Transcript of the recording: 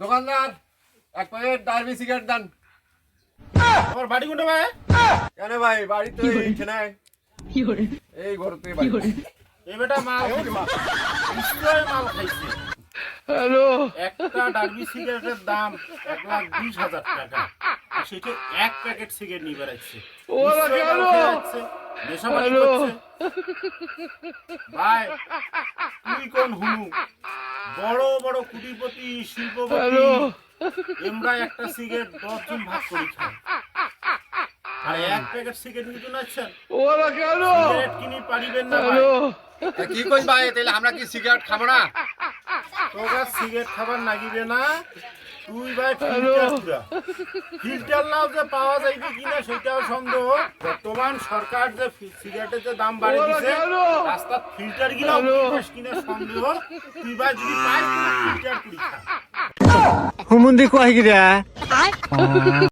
দোকানদার এক packet derby cigarette দেন। আমার বাড়ি কোনটা ভাই? কেন ভাই বাড়ি তো এইখানে এই ঘর থেকে বাড়ি। এই বেটা মাল নিশ্চয় মাল খাইছে। হ্যালো। একটা ডার্বি সিগারেটের দাম এক লাখ বিশ হাজার টাকা। সেটা এক প্যাকেট সিগারেট নিয়ে বেড়াচ্ছে। মাল খেয়ে যাচ্ছে, ভাই তুই কোন হুনু? বড় বড় কুটিপতি শিল্পপতি আমরা একটা সিগারেট দশজন ভাগ করি আর এক প্যাকেট সিগারেট নিতে নাচ্ছেন সিগারেট কিনি পারিবেন না ভাই। কি কই ভাই তাহলে আমরা কি সিগারেট খাব না? তোরা সিগারেট খাবার লাগিবে না। তুই ভাই ফিল্টার লাউ যে পাওয়া যাইবে কিনা সেটাও সন্দেহ। বর্তমান সরকার যে সিগারেটের যে দাম বাড়িয়ে দিছে রাস্তার ফিল্টারগুলো কিনা সন্দেহ। তুই ভাই যদি পাই ফিল্টার পরীক্ষা হুমুন্দি কয় গিরা